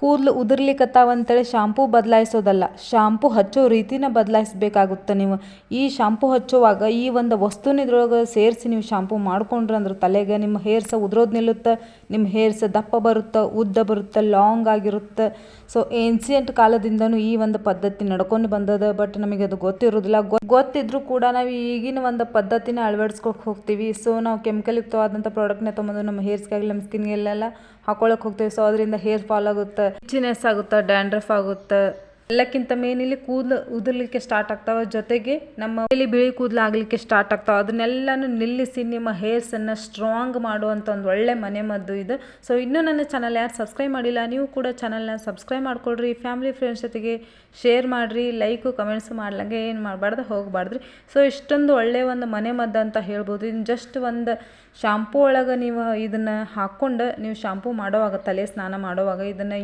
ಕೂದಲು ಉದುರ್ಲಿಕತ್ತಾವ ಅಂತೇಳಿ shampoo ಬದಲಾಯಿಸೋದಲ್ಲ, shampoo ಹಚ್ಚೋ ರೀತಿನ ಬದಲಾಯಿಸ್ಬೇಕಾಗುತ್ತೆ ನೀವು. ಈ ಶಾಂಪೂ ಹಚ್ಚುವಾಗ ಈ ಒಂದು ವಸ್ತುನ ಇದ್ರೊಳಗೆ ಸೇರಿಸಿ ನೀವು ಶಾಂಪೂ ಮಾಡ್ಕೊಂಡ್ರೆ ಅಂದ್ರೆ ತಲೆಗೆ ನಿಮ್ಮ ಹೇರ್ಸ ಉದುರೋದು ನಿಲ್ಲುತ್ತೆ, ನಿಮ್ಮ ಹೇರ್ಸ್ ದಪ್ಪ ಬರುತ್ತೆ, ಉದ್ದ ಬರುತ್ತೆ ಲಾಂಗ್ ಆಗಿರುತ್ತೆ. ಸೊ ಏನ್ಸಿಯಂಟ್ ಕಾಲದಿಂದನೂ ಈ ಒಂದು ಪದ್ಧತಿ ನಡ್ಕೊಂಡು ಬಂದದ ಬಟ್ ನಮಗೆ ಅದು ಗೊತ್ತಿರೋದಿಲ್ಲ. ಗೊತ್ತಿದ್ರೂ ಕೂಡ ನಾವು ಈಗಿನ ಒಂದು ಪದ್ಧತಿನ ಅಳವಡಿಸ್ಕೊಕ್ ಹೋಗ್ತೀವಿ. ಸೊ ನಾವು ಕೆಮಿಕಲ್ ಯುಕ್ತವಾದಂಥ ಪ್ರಾಡಕ್ಟ್ನ ತೊಗೊಂಡು ನಮ್ಮ ಹೇರ್ಸ್ಗಾಗಲಿ, ನಮ್ಮ ಸ್ಕಿನ್ಗೆಲ್ಲ ಹಾಕೊಳಕ್ಕೆ ಹೋಗ್ತೀವಿ. ಸೊ ಅದರಿಂದ ಹೇರ್ ಫಾಲ್ ಆಗುತ್ತೆ ಚಿನೆಸ್ ಆಗುತ್ತಾ ಡ್ಯಾಂಡ್ರಫ್ ಆಗುತ್ತೆ ಎಲ್ಲಕ್ಕಿಂತ ಮೇನ್ ಕೂದಲು ಉದುರ್ಲಿಕ್ಕೆ ಸ್ಟಾರ್ಟ್ ಆಗ್ತಾವ. ಜೊತೆಗೆ ನಮ್ಮ ಇಲ್ಲಿ ಬಿಳಿ ಕೂದಲು ಆಗ್ಲಿಕ್ಕೆ ಸ್ಟಾರ್ಟ್ ಆಗ್ತಾವೆ. ಅದನ್ನೆಲ್ಲನೂ ನಿಲ್ಲಿಸಿ ನಿಮ್ಮ ಹೇರ್ಸನ್ನು ಸ್ಟ್ರಾಂಗ್ ಮಾಡುವಂಥ ಒಂದು ಒಳ್ಳೆ ಮನೆ ಮದ್ದು ಇದು. ಸೊ ಇನ್ನೂ ನನ್ನ ಚಾನಲ್ ಯಾರು ಸಬ್ಸ್ಕ್ರೈಬ್ ಮಾಡಿಲ್ಲ, ನೀವು ಕೂಡ ಚಾನಲ್ನ ಸಬ್ಸ್ಕ್ರೈಬ್ ಮಾಡ್ಕೊಳ್ರಿ. ಫ್ಯಾಮಿಲಿ ಫ್ರೆಂಡ್ಸ್ ಜೊತೆಗೆ ಶೇರ್ ಮಾಡಿರಿ ಲೈಕು ಕಮೆಂಟ್ಸ್ ಮಾಡ್ಲಂಗೆ ಏನು ಮಾಡಬಾರ್ದು, ಹೋಗಬಾರ್ದ್ರಿ. ಸೊ ಇಷ್ಟೊಂದು ಒಳ್ಳೆಯ ಒಂದು ಮನೆ ಮದ್ದು ಅಂತ ಹೇಳ್ಬೋದು. ಇನ್ನು ಜಸ್ಟ್ ಒಂದು ಶಾಂಪೂ ಒಳಗೆ ನೀವು ಇದನ್ನು ಹಾಕ್ಕೊಂಡು ನೀವು ಶಾಂಪೂ ಮಾಡೋವಾಗ ತಲೆ ಸ್ನಾನ ಮಾಡೋವಾಗ ಇದನ್ನು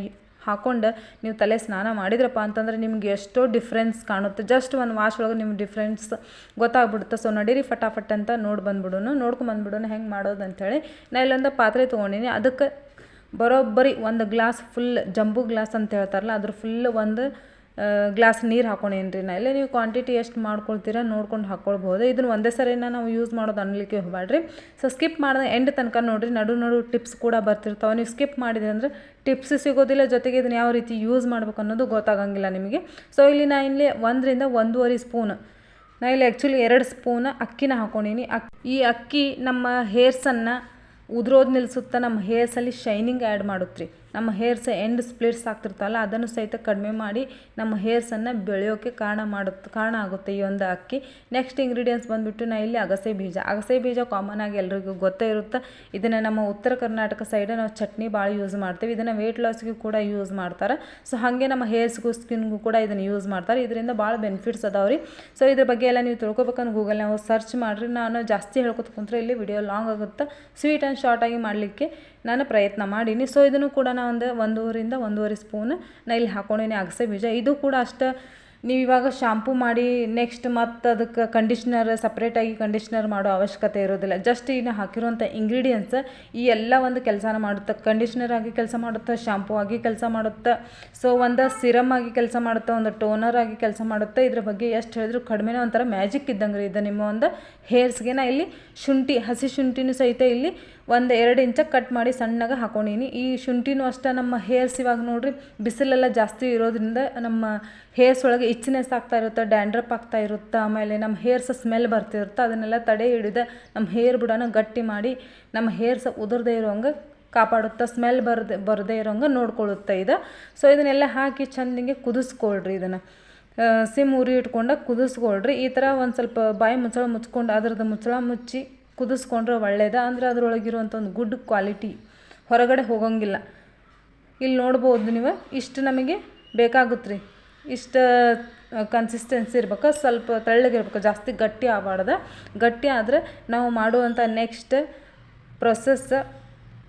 ಹಾಕೊಂಡು ನೀವು ತಲೆ ಸ್ನಾನ ಮಾಡಿದ್ರಪ್ಪ ಅಂತಂದ್ರೆ ನಿಮ್ಗೆ ಎಷ್ಟೋ ಡಿಫ್ರೆನ್ಸ್ ಕಾಣುತ್ತೆ. ಜಸ್ಟ್ ಒಂದು ವಾಶ್ ಒಳಗೆ ನಿಮ್ಗೆ ಡಿಫ್ರೆನ್ಸ್ ಗೊತ್ತಾಗ್ಬಿಡುತ್ತೆ. ಸೊ ನಡೀರಿ ಫಟಾಫಟ್ ಅಂತ ನೋಡಿ ಬಂದ್ಬಿಡೋನು, ನೋಡ್ಕೊಂಡು ಬಂದ್ಬಿಡೋನು ಹೆಂಗೆ ಮಾಡೋದು ಅಂಥೇಳಿ ನಾ ಇಲ್ಲೊಂದು ಪಾತ್ರೆ ತೊಗೊಂಡಿನಿ. ಅದಕ್ಕೆ ಬರೋಬ್ಬರಿ ಒಂದು ಗ್ಲಾಸ್ ಫುಲ್ ಜಂಬು ಗ್ಲಾಸ್ ಅಂತ ಹೇಳ್ತಾರಲ್ಲ, ಅದ್ರ ಫುಲ್ ಒಂದು ಗ್ಲಾಸ್ ನೀರು ಹಾಕೊಂಡೇನು ರೀ ನಾ. ಇಲ್ಲ ನೀವು ಕ್ವಾಂಟಿಟಿ ಎಷ್ಟು ಮಾಡ್ಕೊಳ್ತೀರ ನೋಡ್ಕೊಂಡು ಹಾಕ್ಕೊಳ್ಬೋದು ಇದನ್ನು ಒಂದೇ ಸರಿನ ನಾವು ಯೂಸ್ ಮಾಡೋದು ಅನ್ಲಿಕ್ಕೆ ಹೋಗ್ಬೇಡ್ರಿ ಸೊ ಸ್ಕಿಪ್ ಮಾಡಿದ ಎಂಡ್ ತನಕ ನೋಡಿರಿ, ನಡು ನಡು ಟಿಪ್ಸ್ ಕೂಡ ಬರ್ತಿರ್ತಾವೆ. ನೀವು ಸ್ಕಿಪ್ ಮಾಡಿದ್ರಿ ಅಂದರೆ ಟಿಪ್ಸ್ ಸಿಗೋದಿಲ್ಲ, ಜೊತೆಗೆ ಇದನ್ನು ಯಾವ ರೀತಿ ಯೂಸ್ ಮಾಡ್ಬೇಕು ಅನ್ನೋದು ಗೊತ್ತಾಗಂಗಿಲ್ಲ ನಿಮಗೆ. ಸೊ ಇಲ್ಲಿ ನಾ ಇಲ್ಲಿ ಒಂದರಿಂದ ಒಂದೂವರೆ ಸ್ಪೂನ್ ನಾ ಇಲ್ಲಿ ಆ್ಯಕ್ಚುಲಿ ಎರಡು ಸ್ಪೂನ್ ಅಕ್ಕಿನ ಹಾಕೊಂಡೀನಿ ಈ ಅಕ್ಕಿ ನಮ್ಮ ಹೇರ್ಸನ್ನು ಉದುರೋದು ನಿಲ್ಲಿಸುತ್ತಾ ನಮ್ಮ ಹೇರ್ಸಲ್ಲಿ ಶೈನಿಂಗ್ ಆ್ಯಡ್ ಮಾಡುತ್ತೆ ರೀ ನಮ್ಮ ಹೇರ್ಸ್ ಎಂಡ್ ಸ್ಪ್ಲಿಟ್ಸ್ ಆಗ್ತಿರ್ತಲ್ಲ, ಅದನ್ನು ಸಹಿತ ಕಡಿಮೆ ಮಾಡಿ ನಮ್ಮ ಹೇರ್ಸನ್ನು ಬೆಳೆಯೋಕ್ಕೆ ಕಾರಣ ಮಾಡುತ್ತೆ, ಕಾರಣ ಆಗುತ್ತೆ ಈ ಒಂದು ಅಕ್ಕಿ. ನೆಕ್ಸ್ಟ್ ಇಂಗ್ರೀಡಿಯೆಂಟ್ಸ್ ಬಂದುಬಿಟ್ಟು ನಾ ಇಲ್ಲಿ ಅಗಸೆ ಬೀಜ. ಅಗಸೆ ಬೀಜ ಕಾಮನ್ ಆಗಿ ಎಲ್ರಿಗೂ ಗೊತ್ತೇ ಇರುತ್ತೆ. ಇದನ್ನು ನಮ್ಮ ಉತ್ತರ ಕರ್ನಾಟಕ ಸೈಡ್ ನಾವು ಚಟ್ನಿ ಭಾಳ ಯೂಸ್ ಮಾಡ್ತೀವಿ. ಇದನ್ನು ವೆಯ್ಟ್ ಲಾಸ್ಗೂ ಕೂಡ ಯೂಸ್ ಮಾಡ್ತಾರೆ. ಸೊ ಹಾಗೆ ನಮ್ಮ ಹೇರ್ಸ್ಗೂ ಸ್ಕಿನ್ಗೂ ಕೂಡ ಇದನ್ನು ಯೂಸ್ ಮಾಡ್ತಾರೆ. ಇದರಿಂದ ಭಾಳ ಬೆನಿಫಿಟ್ಸ್ ಅದಾವೆ ರೀ. ಸೊ ಇದ್ರ ಬಗ್ಗೆ ಎಲ್ಲ ನೀವು ತಿಳ್ಕೊಬೇಕಂದ್ರೆ ಗೂಗಲ್ ನಾವು ಸರ್ಚ್ ಮಾಡಿರಿ. ನಾನು ಜಾಸ್ತಿ ಹೇಳ್ಕೊತ ಕುಂತ್ರೆ ಇಲ್ಲಿ ವಿಡಿಯೋ ಲಾಂಗ್ ಆಗುತ್ತೆ. ಸ್ವೀಟ್ ಆ್ಯಂಡ್ ಶಾರ್ಟಾಗಿ ಮಾಡಲಿಕ್ಕೆ ನಾನು ಪ್ರಯತ್ನ ಮಾಡೀನಿ. ಸೊ ಇದನ್ನು ಕೂಡ ನಾನು ಒಂದು ಒಂದೂವರಿಂದ ಒಂದೂವರೆ ಸ್ಪೂನ್ ನಾ ಇಲ್ಲಿ ಹಾಕೊಂಡೀನಿ ಅಗಸೆ ಬೀಜ. ಇದು ಕೂಡ ಅಷ್ಟು ನೀವು ಇವಾಗ ಶಾಂಪೂ ಮಾಡಿ ನೆಕ್ಸ್ಟ್ ಮತ್ತು ಅದಕ್ಕೆ ಕಂಡೀಷ್ನರ್ ಸಪ್ರೇಟಾಗಿ ಕಂಡೀಷ್ನರ್ ಮಾಡೋ ಅವಶ್ಯಕತೆ ಇರೋದಿಲ್ಲ. ಜಸ್ಟ್ ಇನ್ನು ಹಾಕಿರುವಂಥ ಇಂಗ್ರೀಡಿಯೆಂಟ್ಸ್ ಈ ಎಲ್ಲ ಒಂದು ಕೆಲಸನ ಮಾಡುತ್ತೆ ಕಂಡೀಷ್ನರ್ ಆಗಿ ಕೆಲಸ ಮಾಡುತ್ತೆ ಶಾಂಪೂ ಆಗಿ ಕೆಲಸ ಮಾಡುತ್ತೆ ಸೊ ಒಂದು ಸಿರಮ್ ಆಗಿ ಕೆಲಸ ಮಾಡುತ್ತೆ, ಒಂದು ಟೋನರ್ ಆಗಿ ಕೆಲಸ ಮಾಡುತ್ತೆ, ಇದ್ರ ಬಗ್ಗೆ ಎಷ್ಟು ಹೇಳಿದ್ರು ಕಡಿಮೆನೇ ಒಂಥರ ಮ್ಯಾಜಿಕ್ ಇದ್ದಂಗೆ ರೀ ಇದು ನಿಮ್ಮ ಒಂದು ಹೇರ್ಸ್ಗೆ ನಾ ಇಲ್ಲಿ ಶುಂಠಿ, ಹಸಿ ಶುಂಠಿನೂ ಸಹಿತ ಇಲ್ಲಿ ಒಂದು ಎರಡು ಇಂಚ ಕಟ್ ಮಾಡಿ ಸಣ್ಣಗೆ ಹಾಕೊಂಡೀನಿ. ಈ ಶುಂಠಿನೂ ಅಷ್ಟೇ ನಮ್ಮ ಹೇರ್ಸ್ ಇವಾಗ ನೋಡ್ರಿ ಬಿಸಿಲೆಲ್ಲ ಜಾಸ್ತಿ ಇರೋದ್ರಿಂದ ನಮ್ಮ ಹೇರ್ಸ್ ಒಳಗೆ ಇಚ್ನೆಸ್ ಆಗ್ತಾ ಇರುತ್ತೆ ಡ್ಯಾಂಡ್ರಪ್ ಆಗ್ತಾ ಇರುತ್ತೆ, ಆಮೇಲೆ ನಮ್ಮ ಹೇರ್ಸ್ ಸ್ಮೆಲ್ ಬರ್ತಿರುತ್ತೆ ಅದನ್ನೆಲ್ಲ ತಡೆ ಹಿಡಿದ ನಮ್ಮ ಹೇರ್ ಬುಡನ ಗಟ್ಟಿ ಮಾಡಿ ನಮ್ಮ ಹೇರ್ಸ್ ಉದುರದೇ ಇರೋಂಗೆ ಕಾಪಾಡುತ್ತೆ ಸ್ಮೆಲ್ ಬರದೆ, ಬರದೇ ಇರೋಂಗೆ ನೋಡ್ಕೊಳ್ಳುತ್ತೆ ಇದು. ಸೊ ಇದನ್ನೆಲ್ಲ ಹಾಕಿ ಚಂದಿಗೆ ಕುದಿಸ್ಕೊಳ್ರಿ ಇದನ್ನು. ಸಿಮ್ ಉರಿ ಇಟ್ಕೊಂಡು ಕುದಿಸ್ಕೊಳ್ರಿ. ಈ ಥರ ಒಂದು ಸ್ವಲ್ಪ ಬಾಯಿ ಮುಚ್ಚಳ ಮುಚ್ಕೊಂಡು ಅದ್ರದ್ದು ಮುಚ್ಚಳ ಮುಚ್ಚಿ ಕುದಿಸ್ಕೊಂಡ್ರೆ ಒಳ್ಳೇದು? ಅಂದರೆ ಅದರೊಳಗಿರುವಂಥ ಒಂದು ಗುಡ್ ಕ್ವಾಲಿಟಿ ಹೊರಗಡೆ ಹೋಗೋಂಗಿಲ್ಲ. ಇಲ್ಲಿ ನೋಡ್ಬೋದು ನೀವು, ಇಷ್ಟು ನಮಗೆ ಬೇಕಾಗುತ್ತೆ ರೀ ಇಷ್ಟು ಕನ್ಸಿಸ್ಟೆನ್ಸಿ ಇರ್ಬೇಕು. ಸ್ವಲ್ಪ ತೆಳ್ಳಗಿರ್ಬೇಕು ಜಾಸ್ತಿ ಗಟ್ಟಿ ಆಗಬಾರ್ದು. ಗಟ್ಟಿ ಆದರೆ ನಾವು ಮಾಡುವಂಥ ನೆಕ್ಸ್ಟ್ ಪ್ರೊಸೆಸ್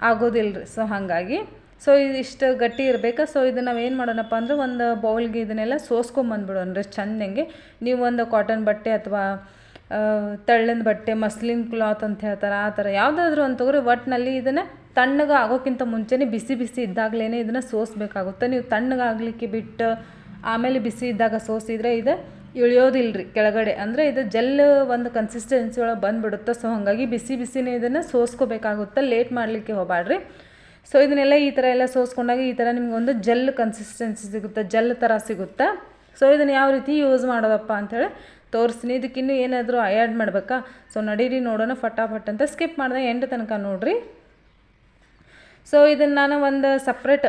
ಆಗೋದಿಲ್ಲ ರೀ ಸೊ ಹಾಗಾಗಿ ಸೊ ಇಷ್ಟು ಗಟ್ಟಿ ಇರಬೇಕು. ಸೊ ಇದು ನಾವು ಏನು ಮಾಡೋಣಪ್ಪ ಅಂದ್ರೆ ಒಂದು ಬೌಲ್ಗೆ ಇದನ್ನೆಲ್ಲ ಸೋಸ್ಕೊಂಬಂದ್ಬಿಡೋಣ ರೀ. ಚೆಂದಂಗೆ ನೀವು ಒಂದು ಕಾಟನ್ ಬಟ್ಟೆ ಅಥವಾ ತೆಳ್ಳನ ಬಟ್ಟೆ, ಮಸ್ಲಿನ್ ಕ್ಲಾತ್ ಅಂತ ಹೇಳ್ತಾರೆ, ಆ ಥರ. ಯಾವುದಾದ್ರೂ ಒಂದು ತೊಗೊರಿ ಒಟ್ಟಿನಲ್ಲಿ ಇದನ್ನು ತಣ್ಣಗೆ ಆಗೋಕ್ಕಿಂತ ಮುಂಚೆನೇ ಬಿಸಿ ಬಿಸಿ ಇದ್ದಾಗಲೇ ಇದನ್ನು ಸೋಸಬೇಕಾಗುತ್ತೆ. ನೀವು ತಣ್ಣಗಾಗಲಿಕ್ಕೆ ಬಿಟ್ಟು ಆಮೇಲೆ ಬಿಸಿ ಇದ್ದಾಗ ಸೋಸಿದರೆ ಇದು ಇಳಿಯೋದಿಲ್ಲ ರೀ ಕೆಳಗಡೆ. ಅಂದರೆ ಇದು ಜೆಲ್ ಒಂದು ಕನ್ಸಿಸ್ಟೆನ್ಸಿ ಒಳಗೆ ಬಂದುಬಿಡುತ್ತೆ. ಸೊ ಹಾಗಾಗಿ ಬಿಸಿ ಬಿಸಿನೇ ಇದನ್ನು ಸೋಸ್ಕೋಬೇಕಾಗುತ್ತೆ. ಲೇಟ್ ಮಾಡಲಿಕ್ಕೆ ಹೋಗಬೇಡ್ರಿ ಸೊ ಇದನ್ನೆಲ್ಲ ಈ ಥರ ಎಲ್ಲ ಸೋಸ್ಕೊಂಡಾಗ ಈ ಥರ ನಿಮ್ಗೆ ಒಂದು ಜೆಲ್ ಕನ್ಸಿಸ್ಟೆನ್ಸಿ ಸಿಗುತ್ತೆ, ಜೆಲ್ ಥರ ಸಿಗುತ್ತೆ. ಸೊ ಇದನ್ನು ಯಾವ ರೀತಿ ಯೂಸ್ ಮಾಡೋದಪ್ಪ ಅಂಥೇಳಿ ತೋರಿಸ್ತೀನಿ. ಇದಕ್ಕಿನ್ನೂ ಏನಾದರೂ ಆ್ಯಡ್ ಮಾಡಬೇಕಾ? ಸೊ ನಡೀರಿ ನೋಡೋಣ ಫಟಾಫಟ್ ಅಂತ. ಸ್ಕಿಪ್ ಮಾಡಿದೆ ಎಂಡ್ ತನಕ ನೋಡಿರಿ. ಸೊ ಇದನ್ನು ನಾನು ಒಂದು ಸಪ್ರೇಟ್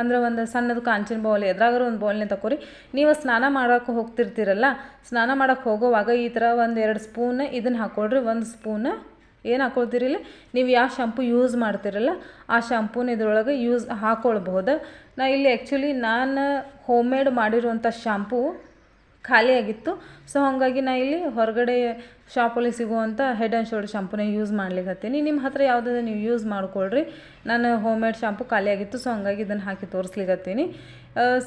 ಅಂದ್ರೆ ಒಂದು ಸಣ್ಣದು ಕಾಂಚಿನ ಬೌಲ್ ಎದ್ರಾಗಾರು ಒಂದು ಬೌಲ್ನೇ ತಗೋರಿ ನೀವು ಸ್ನಾನ ಮಾಡೋಕೆ ಹೋಗ್ತಿರ್ತೀರಲ್ಲ, ಸ್ನಾನ ಮಾಡೋಕ್ಕೆ ಹೋಗೋವಾಗ ಈ ಥರ ಒಂದು ಎರಡು ಸ್ಪೂನ್ ಇದನ್ನು ಹಾಕೊಳ್ರಿ. ಒಂದು ಸ್ಪೂನ್ ಏನು ಹಾಕ್ಕೊಳ್ತೀರಿ ಇಲ್ಲಿ? ನೀವು ಯಾವ ಶಾಂಪು ಯೂಸ್ ಮಾಡ್ತೀರಲ್ಲ, ಆ ಶಾಂಪೂನ ಇದ್ರೊಳಗೆ ಯೂಸ್ ಹಾಕ್ಕೊಳ್ಬಹುದು ನಾ ಇಲ್ಲಿ ಆ್ಯಕ್ಚುಲಿ ನಾನು ಹೋಮ್ ಮೇಡ್ ಮಾಡಿರುವಂಥ ಶಾಂಪೂ ಖಾಲಿಯಾಗಿತ್ತು. ಸೊ ಹಾಗಾಗಿ ನಾ ಇಲ್ಲಿ ಹೊರಗಡೆ ಶಾಪಲ್ಲಿ ಸಿಗುವಂಥ ಹೆಡ್ ಆ್ಯಂಡ್ ಶೋಲ್ಡರ್ ಶಾಂಪೂನ ಯೂಸ್ ಮಾಡ್ಲಿಕ್ಕತ್ತೀನಿ ನಿಮ್ಮ ಹತ್ರ ಯಾವುದಾದ್ರು ನೀವು ಯೂಸ್ ಮಾಡ್ಕೊಳ್ರಿ. ನಾನು ಹೋಮ್ ಮೇಡ್ ಶಾಂಪು ಖಾಲಿಯಾಗಿತ್ತು ಸೊ ಹಂಗಾಗಿ ಇದನ್ನು ಹಾಕಿ ತೋರಿಸ್ಲಿಕ್ಕತ್ತೀನಿ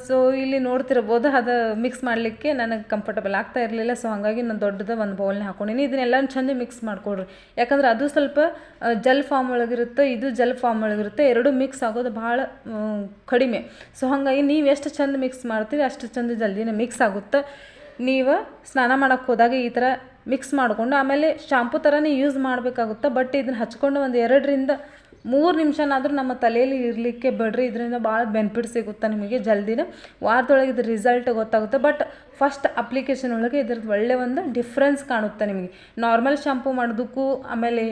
ಸೊ ಇಲ್ಲಿ ನೋಡ್ತಿರ್ಬೋದು, ಅದು ಮಿಕ್ಸ್ ಮಾಡಲಿಕ್ಕೆ ನನಗೆ ಕಂಫರ್ಟಬಲ್ ಆಗ್ತಾ ಇರಲಿಲ್ಲ ಸೊ ಹಾಗಾಗಿ ನಾನು ದೊಡ್ಡದ ಒಂದು ಬೌಲ್ನ ಹಾಕೊಂಡಿನಿ. ಇದನ್ನೆಲ್ಲ ಚಂದ ಮಿಕ್ಸ್ ಮಾಡಿಕೊಡ್ರಿ ಯಾಕಂದ್ರೆ ಅದು ಸ್ವಲ್ಪ ಜಲ್ ಜೆಲ್ ಫಾರ್ಮ್ ಒಳಗಿರುತ್ತೆ, ಇದು ಜೆಲ್ ಫಾರ್ಮ್ ಒಳಗಿರುತ್ತೆ, ಎರಡು ಮಿಕ್ಸ್ ಆಗೋದು ಭಾಳ ಕಡಿಮೆ. ಸೊ ಹಾಗಾಗಿ ನೀವು ಎಷ್ಟು ಚಂದ ಮಿಕ್ಸ್ ಮಾಡ್ತೀರಿ, ಅಷ್ಟು ಚಂದ ಜಲ್ದಿನೇ ಮಿಕ್ಸ್ ಆಗುತ್ತೆ? ನೀವು ಸ್ನಾನ ಮಾಡೋಕ್ಕೆ ಹೋದಾಗ ಈ ಥರ ಮಿಕ್ಸ್ ಮಾಡಿಕೊಂಡು, ಆಮೇಲೆ ಶಾಂಪು ಥರನೇ ಯೂಸ್ ಮಾಡಬೇಕಾಗುತ್ತೆ. ಬಟ್ ಇದನ್ನು ಹಚ್ಕೊಂಡು ಒಂದು ಎರಡರಿಂದ ಮೂರು ನಿಮಿಷನಾದರೂ ನಮ್ಮ ತಲೆಯಲ್ಲಿ ಇರಲಿಕ್ಕೆ ಬಿಡ್ರಿ. ಇದರಿಂದ ಭಾಳ ಬೆನಿಫಿಟ್ ಸಿಗುತ್ತೆ ನಿಮಗೆ ಜಲ್ದಿನ. ವಾರದೊಳಗೆ ಇದು ರಿಸಲ್ಟ್ ಗೊತ್ತಾಗುತ್ತೆ. ಬಟ್ ಫಸ್ಟ್ ಅಪ್ಲಿಕೇಶನ್ ಒಳಗೆ ಇದ್ರದ್ದು ಒಳ್ಳೆ ಒಂದು ಡಿಫ್ರೆನ್ಸ್ ಕಾಣುತ್ತೆ ನಿಮಗೆ. ನಾರ್ಮಲ್ ಶಾಂಪೂ ಮಾಡೋದಕ್ಕೂ, ಆಮೇಲೆ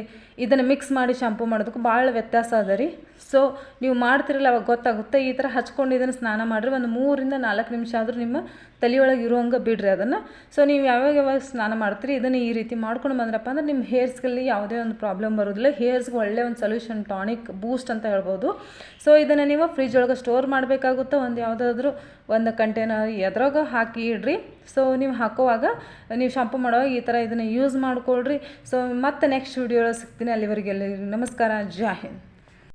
ಇದನ್ನು ಮಿಕ್ಸ್ ಮಾಡಿ ಶಾಂಪೂ ಮಾಡೋದಕ್ಕೂ ಭಾಳ ವ್ಯತ್ಯಾಸ ಅದ ರೀ. ಸೊ ನೀವು ಮಾಡ್ತಿರಲ್ಲ, ಅವಾಗ ಗೊತ್ತಾಗುತ್ತೆ. ಈ ಥರ ಹಚ್ಕೊಂಡು ಇದನ್ನು ಸ್ನಾನ ಮಾಡಿರಿ, ಒಂದು ಮೂರಿಂದ ನಾಲ್ಕು ನಿಮಿಷ ಆದರೂ ನಿಮ್ಮ ತಲೆಯೊಳಗೆ ಇರುವಂಗೆ ಬಿಡ್ರಿ ಅದನ್ನು. ಸೊ ನೀವು ಯಾವಾಗ ಯಾವಾಗ ಸ್ನಾನ ಮಾಡ್ತೀರಿ, ಇದನ್ನು ಈ ರೀತಿ ಮಾಡ್ಕೊಂಡು ಬಂದ್ರಪ್ಪ ಅಂದ್ರೆ ನಿಮ್ಮ ಹೇರ್ಸ್ಗಳಲ್ಲಿ ಯಾವುದೇ ಒಂದು ಪ್ರಾಬ್ಲಮ್ ಬರೋದಿಲ್ಲ. ಹೇರ್ಸ್ಗೆ ಒಳ್ಳೆ ಒಂದು ಸೊಲ್ಯೂಷನ್ ಟಾನಿಕ್ ಬೂಸ್ಟ್ ಅಂತ ಹೇಳ್ಬೋದು. ಸೊ ಇದನ್ನು ನೀವು ಫ್ರಿಜ್ ಒಳಗೆ ಸ್ಟೋರ್ ಮಾಡಬೇಕಾಗುತ್ತೆ. ಒಂದು ಯಾವುದಾದ್ರೂ ಒಂದು ಕಂಟೈನರ್ ಎದ್ರಾಗ ಹಾಕಿ ಇಡ್ರಿ. ಸೊ ನೀವು ಹಾಕೋವಾಗ ನೀವು ಶಾಂಪು ಮಾಡುವಾಗ ಈ ಥರ ಇದನ್ನು ಯೂಸ್ ಮಾಡ್ಕೊಳ್ರಿ. ಸೊ ಮತ್ತೆ ನೆಕ್ಸ್ಟ್ ವಿಡಿಯೋ ಸಿಗ್ತೀನಿ. ಅಲ್ಲಿವರೆಗೆಲ್ಲ ನಮಸ್ಕಾರ. ಜೈ ಹಿಂದ್.